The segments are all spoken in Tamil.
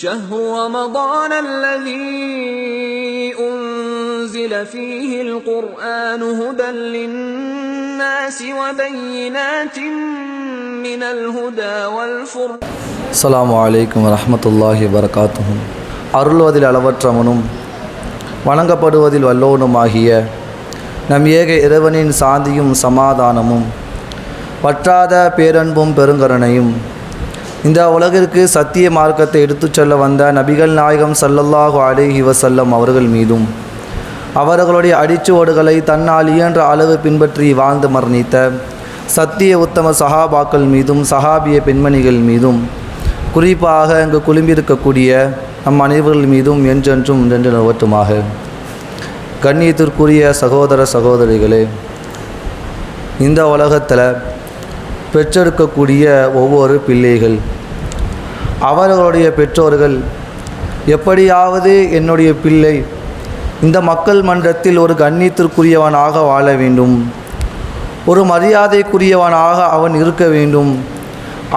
شهر رمضان الذي أنزل فيه القرآن هدى للناس وبينات من الهدى والفرقان அஸ்ஸலாமு அலைக்கும் வரஹ்மத்துல்லாஹி வரகாத்துஹும் அருள்வதில் அளவற்றவனும் வணங்கப்படுவதில் வல்லோனுமாகிய நம் ஏக இறைவனின் சாந்தியும் சமாதானமும் வற்றாத பேரன்பும் பெருங்கருணையும் இந்த உலகிற்கு சத்திய மார்க்கத்தை எடுத்துச் செல்ல வந்த நபிகள் நாயகம் சல்லல்லாஹு அலேஹி வசல்லம் அவர்கள் மீதும் அவர்களுடைய அடிச்சுவடுகளை தன்னால் இயன்ற அளவு பின்பற்றி வாழ்ந்து மரணித்த சத்திய உத்தம சஹாபாக்கள் மீதும் சஹாபிய பெண்மணிகள் மீதும் குறிப்பாக அங்கு குழும்பியிருக்கக்கூடிய நம் அனைவர்கள் மீதும் என்றென்றும் நின்று நிறுவட்டுமாக. கண்ணியத்திற்குரிய சகோதர சகோதரிகளே இந்த உலகத்தில் பெற்றெடுக்கக்கூடிய ஒவ்வொரு பிள்ளைகள் அவர்களுடைய பெற்றோர்கள் எப்படியாவது என்னுடைய பிள்ளை இந்த மக்கள் மன்றத்தில் ஒரு கண்ணியத்திற்குரியவனாக வாழ வேண்டும். ஒரு மரியாதைக்குரியவனாக அவன் இருக்க வேண்டும்.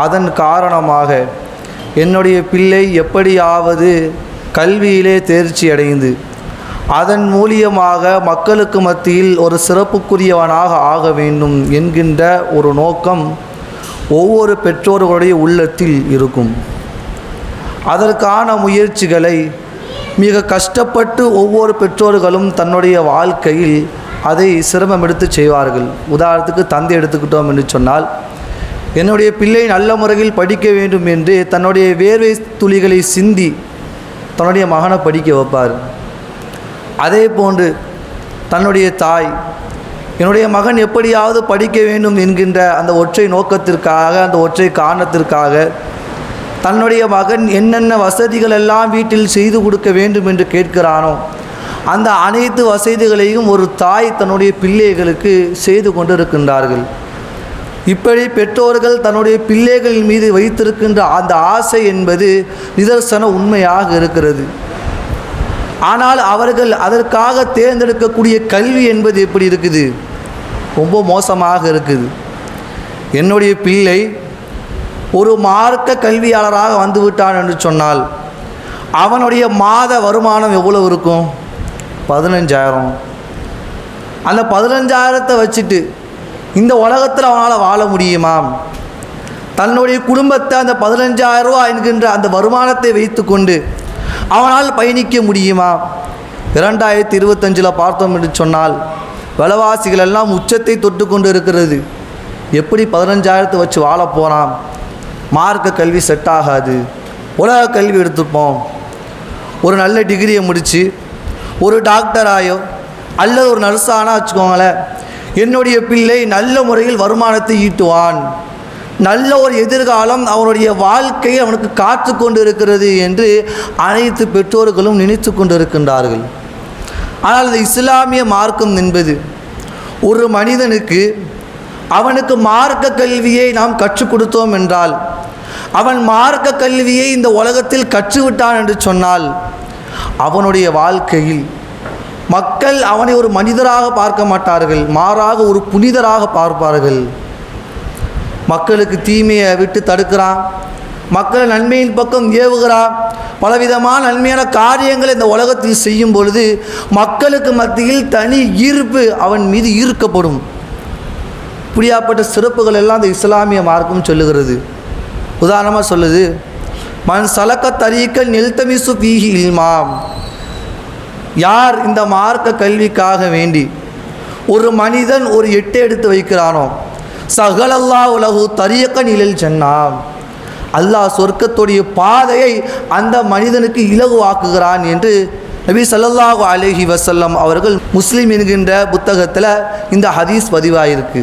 அதன் காரணமாக என்னுடைய பிள்ளை எப்படியாவது கல்வியிலே தேர்ச்சி அடைந்து அதன் மூலியமாக மக்களுக்கு மத்தியில் ஒரு சிறப்புக்குரியவனாக ஆக வேண்டும் என்கின்ற ஒரு நோக்கம் ஒவ்வொரு பெற்றோர்களுடைய உள்ளத்தில் இருக்கும். அதற்கான முயற்சிகளை மிக கஷ்டப்பட்டு ஒவ்வொரு பெற்றோர்களும் தன்னுடைய வாழ்க்கையில் அதை சிரமம் எடுத்து செய்வார்கள். உதாரணத்துக்கு தந்தை எடுத்துக்கிட்டோம் என்று சொன்னால் என்னுடைய பிள்ளை நல்ல முறையில் படிக்க வேண்டும் என்று தன்னுடைய வேர்வை துளிகளை சிந்தி தன்னுடைய மகனை படிக்க வைப்பார். அதே போன்று தன்னுடைய தாய் என்னுடைய மகன் எப்படியாவது படிக்க வேண்டும் என்கின்ற அந்த ஒற்றை நோக்கத்திற்காக அந்த ஒற்றை காரணத்திற்காக தன்னுடைய மகன் என்னென்ன வசதிகள் எல்லாம் வீட்டில் செய்து கொடுக்க வேண்டும் என்று கேட்கிறானோ அந்த அனைத்து வசதிகளையும் ஒரு தாய் தன்னுடைய பிள்ளைகளுக்கு செய்து கொண்டிருக்கின்றார்கள். இப்படி பெற்றோர்கள் தன்னுடைய பிள்ளைகள் மீது வைத்திருக்கின்ற அந்த ஆசை என்பது நிதர்சன உண்மையாக இருக்கிறது. ஆனால் அவர்கள் அதற்காக தேர்ந்தெடுக்கக்கூடிய கல்வி என்பது எப்படி இருக்குது? ரொம்ப மோசமாக இருக்குது. என்னுடைய பிள்ளை ஒரு மார்க்க கல்வியாளராக வந்து விட்டான் என்று சொன்னால் அவனுடைய மாத வருமானம் எவ்வளவு இருக்கும்? பதினஞ்சாயிரம். அந்த பதினஞ்சாயிரத்தை வச்சுட்டு இந்த உலகத்தில் அவனால் வாழ முடியுமா? தன்னுடைய குடும்பத்தை அந்த பதினஞ்சாயிரம் ரூபா என்கின்ற அந்த வருமானத்தை வைத்துக்கொண்டு அவனால் பயணிக்க முடியுமா? இரண்டாயிரத்தி இருபத்தஞ்சில் பார்த்தோம் என்று சொன்னால் விலைவாசிகள் எல்லாம் உச்சத்தை தொட்டு கொண்டு இருக்கிறது. எப்படி பதினஞ்சாயிரத்தை வச்சு வாழ போகிறான் மார்க்க கல்வி செட் ஆகாது. உலக கல்வி எடுத்துப்போம். ஒரு நல்ல டிகிரியை முடித்து ஒரு டாக்டராயோ அல்லது ஒரு நர்ஸானா வச்சுக்கோங்களேன் என்னுடைய பிள்ளை நல்ல முறையில் வருமானத்தை ஈட்டுவான். நல்ல ஒரு எதிர்காலம் அவனுடைய வாழ்க்கையை அவனுக்கு காத்து கொண்டு இருக்கிறது என்று அனைத்து பெற்றோர்களும் நினைத்து கொண்டு இருக்கின்றார்கள் ஆனால் இந்த இஸ்லாமிய மார்க்கம் என்பது ஒரு மனிதனுக்கு அவனுக்கு மார்க்க கல்வியை நாம் கற்றுக் கொடுத்தோம் என்றால் அவன் மார்க்க கல்வியை இந்த உலகத்தில் கற்றுவிட்டான் என்று சொன்னால் அவனுடைய வாழ்க்கையில் மக்கள் அவனை ஒரு மனிதராக பார்க்க மாட்டார்கள் மாறாக ஒரு புனிதராக பார்ப்பார்கள். மக்களுக்கு தீமையை விட்டு தடுக்கிறான் மக்களை நன்மையின் பக்கம் ஏவுகிறான் பலவிதமான நன்மையான காரியங்களை இந்த உலகத்தில் செய்யும் பொழுது மக்களுக்கு மத்தியில் தனி ஈர்ப்பு அவன் மீது ஈர்க்கப்படும். இப்படியாப்பட்ட சிறப்புகள் எல்லாம் இந்த இஸ்லாமிய மார்க்கம் சொல்லுகிறது. உதாரணமாக சொல்லுது மண் சலக்க தரீக்கல் நில்தமிசு பீஹி இல்மாம். யார் இந்த மார்க்க கல்விக்காக வேண்டி ஒரு மனிதன் ஒரு எட்டை எடுத்து வைக்கிறானோ சகலல்லா உலகு தரியக்க நிழல் சென்னாம் அல்லாஹ் சொர்க்கத்துடைய பாதையை அந்த மனிதனுக்கு இலகுவாக்குகிறான் என்று நபி சல்லாஹூ அலஹி வசல்லம் அவர்கள் முஸ்லீம் என்கின்ற புத்தகத்தில் இந்த ஹதீஸ் பதிவாயிருக்கு.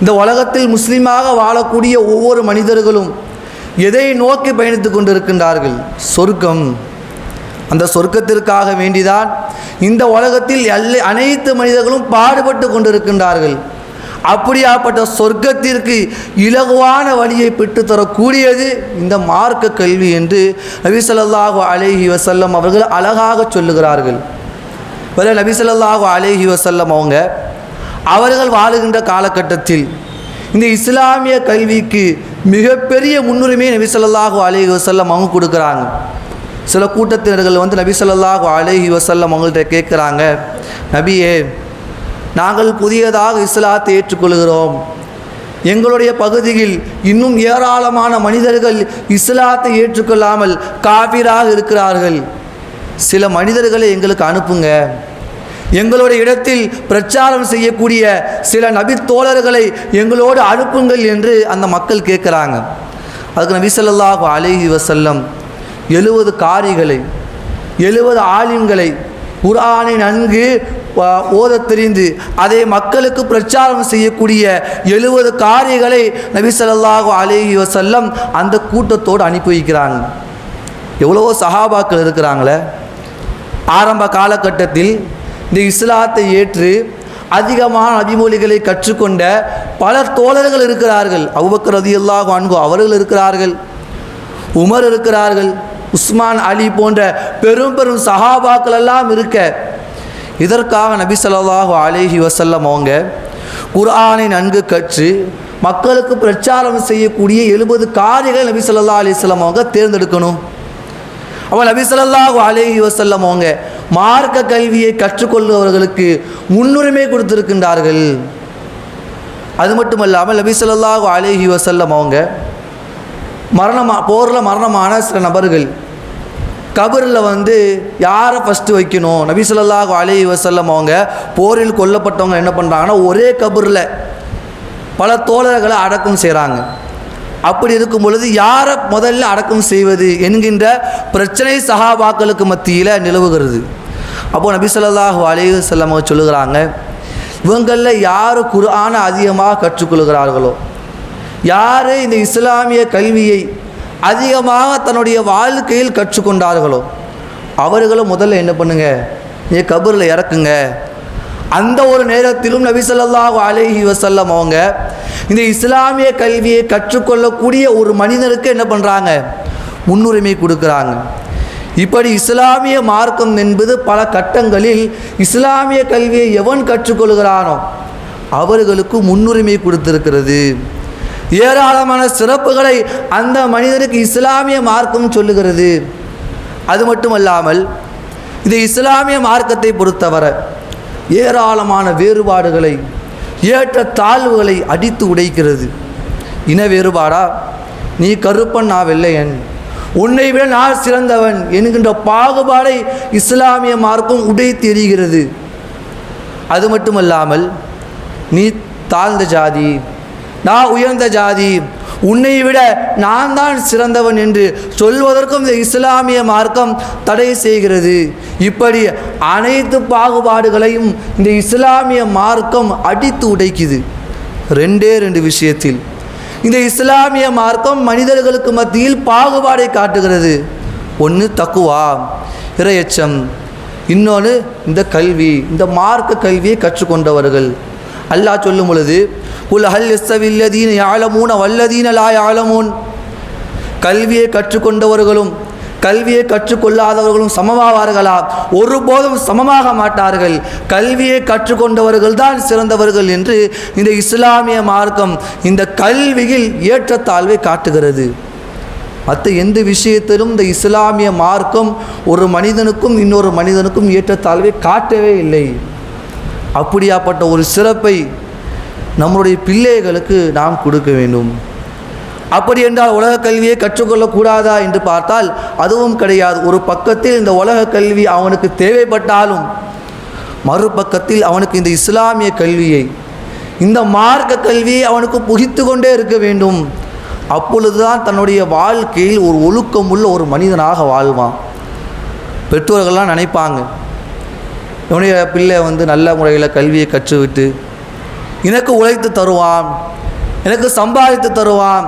இந்த உலகத்தில் முஸ்லீமாக வாழக்கூடிய ஒவ்வொரு மனிதர்களும் எதை நோக்கி பயணித்து கொண்டிருக்கின்றார்கள்? சொர்க்கம். அந்த சொர்க்கத்திற்காக வேண்டிதான் இந்த உலகத்தில் எல்லை அனைத்து மனிதர்களும் பாடுபட்டு கொண்டிருக்கின்றார்கள். அப்படியாப்பட்ட சொர்க்கத்திற்கு இலகுவான வழியை பெற்றுத்தரக்கூடியது இந்த மார்க்க கல்வி என்று நபிசல்லாஹு அலேஹி வசல்லம் அவர்கள் அழகாக சொல்லுகிறார்கள். வேற நபி ஸல்லல்லாஹு அலைஹி அவங்க அவர்கள் வாழுகின்ற காலகட்டத்தில் இந்த இஸ்லாமிய கல்விக்கு மிகப்பெரிய முன்னுரிமை நபி ஸல்லல்லாஹு அலஹி வசல்லம் அவங்க கொடுக்குறாங்க. சில கூட்டத்தினர்கள் வந்து நபி ஸல்லல்லாஹு அலஹி வசல்லம் அவங்கள்ட்ட கேட்குறாங்க நபியே நாங்கள் புதியதாக இஸ்லாத்தை ஏற்றுக்கொள்கிறோம். எங்களுடைய பகுதியில் இன்னும் ஏராளமான மனிதர்கள் இஸ்லாத்தை ஏற்றுக்கொள்ளாமல் காபிராக இருக்கிறார்கள். சில மனிதர்களை எங்களுக்கு அனுப்புங்க. எங்களுடைய இடத்தில் பிரச்சாரம் செய்யக்கூடிய சில நபித்தோழர்களை எங்களோடு அனுப்புங்கள் என்று அந்த மக்கள் கேட்குறாங்க. அதுக்கு நபி ஸல்லல்லாஹு அலைஹி எழுபது காரிகளை எழுபது ஆலிம்களை குரானை நன்கு ஓத தெரிந்து அதை மக்களுக்கு பிரச்சாரம் செய்யக்கூடிய எழுபது காரியங்களை நபி ஸல்லல்லாஹு அலைஹி அந்த கூட்டத்தோடு அனுப்பி வைக்கிறாங்க. எவ்வளவோ சஹாபாக்கள் இருக்கிறாங்களே. ஆரம்ப காலகட்டத்தில் இந்த இஸ்லாத்தை ஏற்று அதிகமான அபிமொழிகளை கற்றுக்கொண்ட பல தோழர்கள் இருக்கிறார்கள். அபுபக்கர் ரதியல்லாஹு அன்ஹு அவர்கள் இருக்கிறார்கள். உமர் இருக்கிறார்கள். உஸ்மான் அலி போன்ற பெரும் பெரும் சஹாபாக்கள் எல்லாம் இருக்க இதற்காக நபி ஸல்லல்லாஹு அலைஹி அவங்க குர்ஆனை நன்கு கற்று மக்களுக்கு பிரச்சாரம் செய்யக்கூடிய எழுபது காரியங்கள் நபி ஸல்லல்லாஹு அலைஹி அவங்க தேர்ந்தெடுக்கணும். அவள் நபி ஸல்லல்லாஹு அலைஹி அவங்க மார்க்க கல்வியை கற்றுக்கொள்பவர்களுக்கு முன்னுரிமை கொடுத்திருக்கின்றார்கள். அது மட்டும் இல்லாமல் நபி ஸல்லல்லாஹு அலைஹி அவங்க மரணமா போரில் மரணமான சில நபர்கள் கபரில் வந்து யாரை ஃபஸ்ட்டு வைக்கணும்? நபி ஸல்லல்லாஹு அலைஹி அவங்க போரில் கொல்லப்பட்டவங்க என்ன பண்ணுறாங்கன்னா ஒரே கபரில் பல தோழர்களை அடக்கம் செய்கிறாங்க அப்படி இருக்கும் பொழுது யாரை முதல்ல அடக்கம் செய்வது என்கின்ற பிரச்சனை சகாபாக்களுக்கு மத்தியில் நிலவுகிறது. அப்போ நபி சொல்லாஹு அலைஹி வஸல்லம் சொல்லுகிறாங்க இவங்களில் யார் குர்ஆனை அதிகமாக கற்றுக்கொள்கிறார்களோ யார் இந்த இஸ்லாமிய கல்வியை அதிகமாக தன்னுடைய வாழ்க்கையில் கற்றுக்கொண்டார்களோ அவர்களும் முதல்ல என்ன பண்ணுங்க நீ கபரில் இறக்குங்க. அந்த ஒரு நேரத்திலும் நபிசல்லாஹு ஸல்லல்லாஹு வசல்லம் அவங்க இந்த இஸ்லாமிய கல்வியை கற்றுக்கொள்ளக்கூடிய ஒரு மனிதனுக்கு என்ன பண்ணுறாங்க முன்னுரிமை கொடுக்குறாங்க. இப்படி இஸ்லாமிய மார்க்கம் என்பது பல கட்டங்களில் இஸ்லாமிய கல்வியை எவன் கற்றுக்கொள்கிறானோ அவர்களுக்கு முன்னுரிமை கொடுத்திருக்கிறது. ஏராளமான சிறப்புகளை அந்த மனிதனுக்கு இஸ்லாமிய மார்க்கம் சொல்லுகிறது. அது மட்டுமல்லாமல் இது இஸ்லாமிய மார்க்கத்தை பொறுத்தவரை ஏராளமான வேறுபாடுகளை ஏற்ற தாழ்வுகளை அடித்து உடைக்கிறது. இன வேறுபாடா? நீ கருப்பன் நான் வெள்ளையன் உன்னை விட நான் சிறந்தவன் என்கின்ற பாகுபாடை இஸ்லாமிய மார்க்கம் உடை தெரிகிறது. அது மட்டுமல்லாமல் நீ தாழ்ந்த ஜாதி நான் உயர்ந்த ஜாதி உன்னை விட நான் தான் சிறந்தவன் என்று சொல்வதற்கும் இந்த இஸ்லாமிய மார்க்கம் தடை செய்கிறது. இப்படி அனைத்து பாகுபாடுகளையும் இந்த இஸ்லாமிய மார்க்கம் அடித்து உடைக்குது. ரெண்டே ரெண்டு விஷயத்தில். இந்த இஸ்லாமிய மார்க்கம் மனிதர்களுக்கு மத்தியில் பாகுபாடை காட்டுகிறது. ஒன்று தக்குவா இரையச்சம். இன்னொன்று இந்த கல்வி இந்த மார்க்க கல்வியை கற்றுக்கொண்டவர்கள். அல்லாஹ் சொல்லும் பொழுது உல் ஹல் எஸ்ஸவில்லதீன யாழமூன வல்லதீன லா யாழமூன் கல்வியை கற்றுக்கொண்டவர்களும் கல்வியை கற்றுக்கொள்ளாதவர்களும் சமமாவார்களா? ஒருபோதும் சமமாக மாட்டார்கள். கல்வியை கற்றுக்கொண்டவர்கள் தான் சிறந்தவர்கள் என்று இந்த இஸ்லாமிய மார்க்கம் இந்த கல்வியில் ஏற்றத்தாழ்வை காட்டுகிறது. மற்ற எந்த விஷயத்திலும் இந்த இஸ்லாமிய மார்க்கம் ஒரு மனிதனுக்கும் இன்னொரு மனிதனுக்கும் ஏற்றத்தாழ்வை காட்டவே இல்லை. அப்படியாப்பட்ட ஒரு சிறப்பை நம்முடைய பிள்ளைகளுக்கு நாம் கொடுக்க வேண்டும். அப்படி என்றால் உலக கல்வியை கற்றுக்கொள்ளக்கூடாதா என்று பார்த்தால் அதுவும் கிடையாது. ஒரு பக்கத்தில் இந்த உலக கல்வி அவனுக்கு தேவைப்பட்டாலும் மறுபக்கத்தில் அவனுக்கு இந்த இஸ்லாமிய கல்வியை இந்த மார்க்க கல்வியை அவனுக்கு புகித்து கொண்டே இருக்க வேண்டும். அப்பொழுதுதான் தன்னுடைய வாழ்க்கையில் ஒரு ஒழுக்கமுள்ள ஒரு மனிதனாக வாழ்வான். பெற்றோர்கள்லாம் நினைப்பாங்க இவனுடைய பிள்ளை வந்து நல்ல முறையில் கல்வியை கற்றுவிட்டு எனக்கு உழைத்து தருவான் எனக்கு சம்பாதித்து தருவான்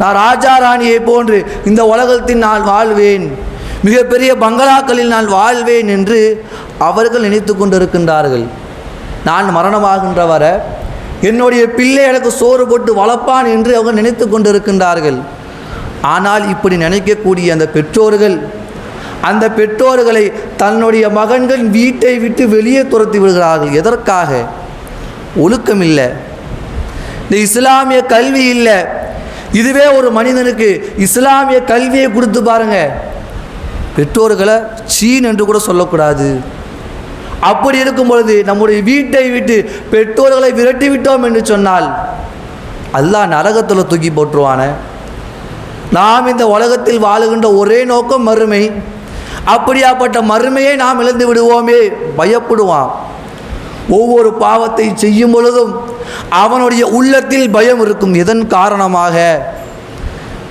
நான் ராஜா ராணியை போன்று இந்த உலகத்தில் நான் வாழ்வேன். மிகப்பெரிய பங்களாக்களில் நான் வாழ்வேன் என்று அவர்கள் நினைத்து கொண்டிருக்கின்றார்கள். நான் மரணமாகின்ற வரை என்னுடைய பிள்ளை எனக்கு சோறு போட்டு வளர்ப்பான் என்று அவங்க நினைத்து கொண்டிருக்கின்றார்கள். ஆனால் இப்படி நினைக்கக்கூடிய அந்த பெற்றோர்கள் அந்த பெற்றோர்களை தன்னுடைய மகன்கள் வீட்டை விட்டு வெளியே துரத்தி விடுகிறார்கள். எதற்காக? ஒழுக்கம் இல்லை இந்த இஸ்லாமிய கல்வி இல்லை. இதுவே ஒரு மனிதனுக்கு இஸ்லாமிய கல்வியை கொடுத்து பாருங்க. பெற்றோர்களை சீன் என்று கூட சொல்லக்கூடாது. அப்படி இருக்கும் பொழுது நம்முடைய வீட்டை விட்டு பெற்றோர்களை விரட்டி விட்டோம் என்று சொன்னால் அல்லாஹ் நரகத்தில் தூக்கி போட்டுருவானே. நாம் இந்த உலகத்தில் வாழுகின்ற ஒரே நோக்கம் மறுமை. அப்படியாப்பட்ட மறுமையை நாம் இழந்து விடுவோமே பயப்படுவான். ஒவ்வொரு பாவத்தை செய்யும் பொழுதும் அவனுடைய உள்ளத்தில் பயம் இருக்கும். எதன் காரணமாக?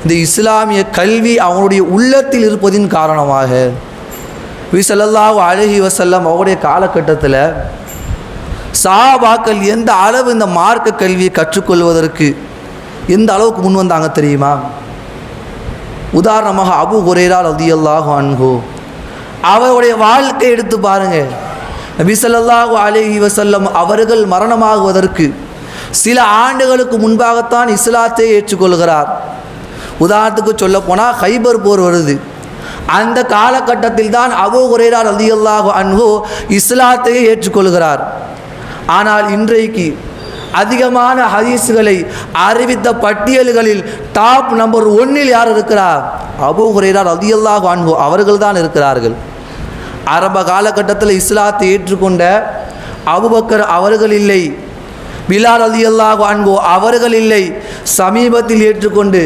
இந்த இஸ்லாமிய கல்வி அவனுடைய உள்ளத்தில் இருப்பதின் காரணமாக. விசலல்லாஹு அழகி வசல்லம் அவருடைய காலகட்டத்தில் சாபாக்கள் எந்த அளவு இந்த மார்க்க கல்வியை கற்றுக்கொள்வதற்கு எந்த அளவுக்கு முன் வந்தாங்க தெரியுமா? உதாரணமாக அபு குரேரா ரதியல்லாஹு அன்ஹு. அவருடைய வாழ்க்கை எடுத்து பாருங்கள் நபி ஸல்லல்லாஹு வசல்லம் அவர்கள் மரணமாகுவதற்கு சில ஆண்டுகளுக்கு முன்பாகத்தான் இஸ்லாத்தை ஏற்றுக்கொள்கிறார். உதாரணத்துக்கு சொல்ல போனால் ஹைபர் போர் வருது. அந்த காலகட்டத்தில் தான் அபு குரேரா அதிகல்லாக அன்போ இஸ்லாத்தையே ஏற்றுக்கொள்கிறார். ஆனால் இன்றைக்கு அதிகமான ஹதீஸ்களை அறிவித்த பட்டியல்களில் டாப் நம்பர் ஒன்னில் யார் இருக்கிறார் அபு ஹுரேரா அதிகல்லாக அன்ஹு அவர்கள் தான் இருக்கிறார்கள். ஆரம்ப காலகட்டத்தில் இஸ்லாத்தை ஏற்றுக்கொண்ட அபுபக்கர் அவர்கள் இல்லை. பிலால் ரலியல்லாஹு அன்ஹு அவர்கள் இல்லை சமீபத்தில் ஏற்றுக்கொண்டு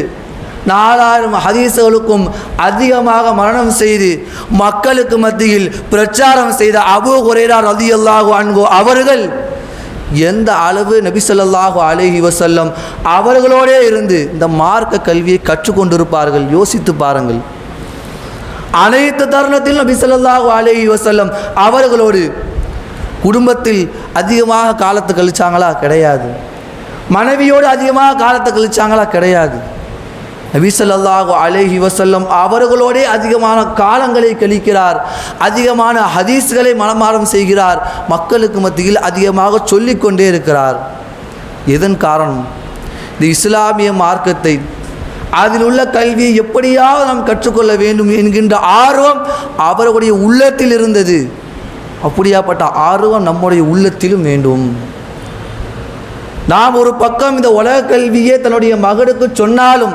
நாலாயிரம் ஹதீஸ்களுக்கும் அதிகமாக மரணம் செய்து மக்களுக்கு மத்தியில் பிரச்சாரம் செய்த அபு ஹுரேரா ரலியல்லாஹு அன்ஹு அவர்கள் எந்த அளவு நபிசல்லாஹு அலஹி வசல்லம் அவர்களோடே இருந்து இந்த மார்க்க கல்வியை கற்றுக்கொண்டிருப்பார்கள் யோசித்து பாருங்கள். அனைத்து தருணத்தில் நபிசல்லாஹு அலஹி வசல்லம் அவர்களோடு குடும்பத்தில் அதிகமாக காலத்தை கழிச்சாங்களா? கிடையாது. மனைவியோடு அதிகமாக காலத்தை கழிச்சாங்களா? கிடையாது. நபிசல்லாஹு அலேஹி வசல்லம் அவர்களோடே அதிகமான காலங்களை கழிக்கிறார். அதிகமான ஹதீஸ்களை மனமாறம் செய்கிறார். மக்களுக்கு மத்தியில் அதிகமாக சொல்லிக்கொண்டே இருக்கிறார். இதன் காரணம்? இந்த இஸ்லாமிய மார்க்கத்தை அதில் உள்ள கல்வியை எப்படியாவது நாம் கற்றுக்கொள்ள வேண்டும் என்கின்ற ஆர்வம் அவர்களுடைய உள்ளத்தில் இருந்தது. அப்படியாப்பட்ட ஆர்வம் நம்முடைய உள்ளத்திலும் வேண்டும். நாம் ஒரு பக்கம் இந்த உலக கல்வியே தன்னுடைய மகனுக்கு சொன்னாலும்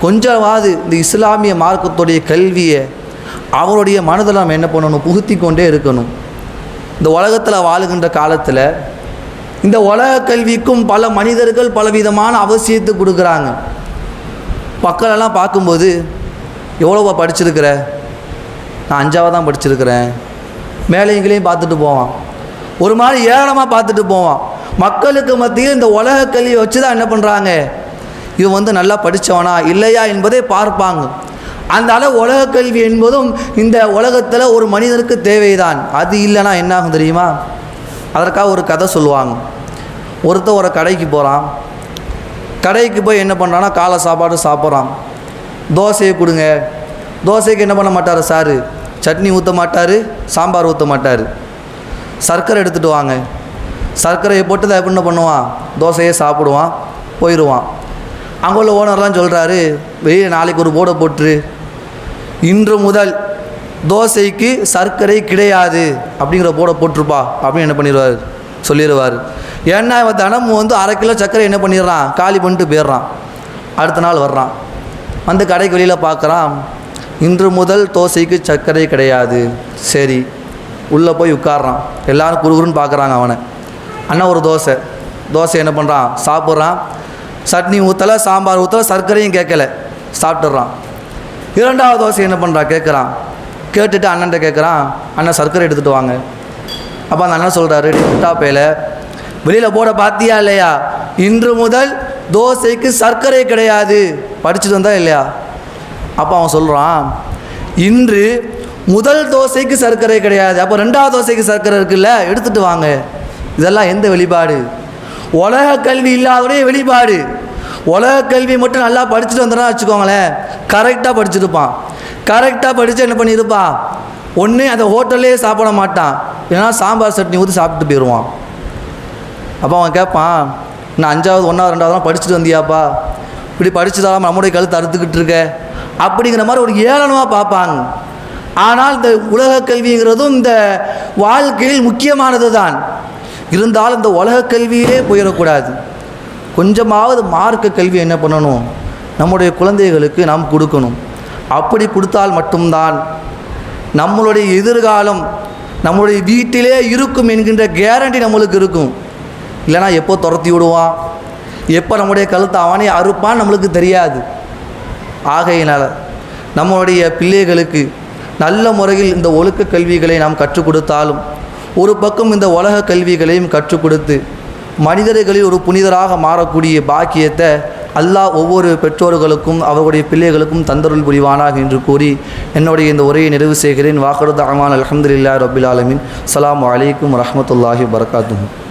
கொஞ்சமாவது இந்த இஸ்லாமிய மார்க்கத்துடைய கல்வியை அவருடைய மனதில் நம்ம என்ன பண்ணணும்? புகுத்தி கொண்டே இருக்கணும். இந்த உலகத்தில் வாழுகின்ற காலத்தில் இந்த உலக கல்விக்கும் பல மனிதர்கள் பலவிதமான அவசியத்தை கொடுக்குறாங்க. மக்களெல்லாம் பார்க்கும்போது எவ்வளோவா படிச்சிருக்கிற? நான் அஞ்சாவது தான் படிச்சிருக்கிறேன். மேலையும் பார்த்துட்டு போவான். ஒரு மாதிரி ஏளனமாக பார்த்துட்டு போவான். மக்களுக்கு மத்தியில் இந்த உலக கல்வியை வச்சு தான் என்ன பண்ணுறாங்க இவன் வந்து நல்லா படித்தவனா இல்லையா என்பதை பார்ப்பாங்க. அந்த அளவு உலக கல்வி என்பதும் இந்த உலகத்தில் ஒரு மனிதனுக்கு தேவைதான். அது இல்லைன்னா என்ன ஆகும் தெரியுமா? அதற்காக ஒரு கதை சொல்லுவாங்க. ஒருத்தன் ஒரு கடைக்கு போகிறான் கடைக்கு போய் என்ன பண்ணுறான்னா காலை சாப்பாடு சாப்பிட்றான். தோசையை கொடுங்க. தோசைக்கு என்ன பண்ண மாட்டார் சாரு? சட்னி ஊற்ற மாட்டார் சாம்பார் ஊற்ற மாட்டார். சர்க்கரை எடுத்துகிட்டு வாங்க. சர்க்கரையை போட்டு தான் எப்படி என்ன பண்ணுவான்? தோசையே சாப்பிடுவான் போயிடுவான் அங்கே உள்ள ஓனர்லாம் சொல்கிறாரு வெளியே நாளைக்கு ஒரு போர்டை போட்டுரு. இன்று முதல் தோசைக்கு சர்க்கரை கிடையாது. அப்படிங்கிற போட போட்டிருப்பா. அப்படின்னு என்ன பண்ணிடுவார்? சொல்லிடுவார். ஏன்னா இவன் தினமும் வந்து அரை கிலோ சர்க்கரை என்ன பண்ணிடுறான்? காலி பண்ணிட்டு போயிடுறான். அடுத்த நாள் வர்றான். வந்து கடைக்கு வெளியில் பார்க்குறான் இன்று முதல் தோசைக்கு சர்க்கரை கிடையாது. சரி உள்ளே போய் உட்கார்றான். எல்லாரும் குறுகுறுன்னு பார்க்குறாங்க அவனை. அண்ணா ஒரு தோசை. தோசை என்ன பண்ணுறான் சாப்பிட்றான். சட்னி ஊற்றலை சாம்பார் ஊற்றலை சர்க்கரையும் கேட்கல. சாப்பிட்டுறான். இரண்டாவது தோசை என்ன பண்ணுறான் கேட்குறான். கேட்டுட்டு அண்ணன்ட்ட கேட்குறான். அண்ணன் சர்க்கரை எடுத்துகிட்டு வாங்க. அப்போ அந்த அண்ணன் சொல்கிறாரு முட்டா வெளியில் போட பார்த்தியா இல்லையா? இன்று முதல் தோசைக்கு சர்க்கரை கிடையாது. படிச்சுட்டு வந்தா இல்லையா? அப்போ அவன் சொல்கிறான் இன்று முதல் தோசைக்கு சர்க்கரை கிடையாது. அப்போ ரெண்டாவது தோசைக்கு சர்க்கரை இருக்குல்ல எடுத்துகிட்டு வாங்க. இதெல்லாம் எந்த வெளிப்பாடு? உலக கல்வி இல்லாதவடைய வெளிப்பாடு. உலக கல்வி மட்டும் நல்லா படிச்சுட்டு வந்தோன்னா வச்சுக்கோங்களேன் கரெக்டாக படிச்சிருப்பான். கரெக்டாக படித்து என்ன பண்ணியிருப்பான் ஒன்று அந்த ஹோட்டல்லே சாப்பிட மாட்டான். ஏன்னா சாம்பார் சட்னி ஊற்றி சாப்பிட்டு போயிடுவான். அப்போ அவன் கேட்பான் நான் அஞ்சாவது ஒன்றாவது ரெண்டாவதுலாம் படிச்சுட்டு வந்தியாப்பா? இப்படி படிச்சுதான் நம்முடைய கழுத்து அறுத்துக்கிட்டு இருக்க. அப்படிங்கிற மாதிரி ஒரு ஏளனமாக பார்ப்பாங்க. ஆனால் இந்த உலக கல்விங்கிறதும் இந்த வாழ்க்கையில் முக்கியமானது தான் இருந்தாலும் இந்த உலக கல்வியிலே போயிடக்கூடாது. கொஞ்சமாவது மார்க்க கல்வி என்ன பண்ணணும்? நம்முடைய குழந்தைகளுக்கு நாம் கொடுக்கணும். அப்படி கொடுத்தால் மட்டும்தான் நம்மளுடைய எதிர்காலம் நம்மளுடைய வீட்டிலே இருக்கும் என்கின்ற கேரண்டி நம்மளுக்கு இருக்கும். இல்லைனா எப்போ துரத்தி விடுவான்? எப்போ நம்முடைய கழுத்தை அவனே அறுப்பான்னு நம்மளுக்கு தெரியாது. ஆகையினால் நம்முடைய பிள்ளைகளுக்கு நல்ல முறையில் இந்த ஒழுக்க கல்விகளை நாம் கற்றுக் கொடுத்தாலும் ஒரு பக்கம் இந்த உலக கல்விகளையும் கற்றுக் கொடுத்து மனிதர்களில் ஒரு புனிதராக மாறக்கூடிய பாக்கியத்தை அல்லாஹ் ஒவ்வொரு பெற்றோர்களுக்கும் அவருடைய பிள்ளைகளுக்கும் தந்தருள் புரிவானாக என்று கூறி என்னுடைய இந்த உரையை நிறைவு செய்கிறேன். வாக்கருது அமான் அலமதுல்லா ரபில் ஆலமின். அலாம் வலைக்கம் வரமத்துல்லாஹி வரகாத்துஹு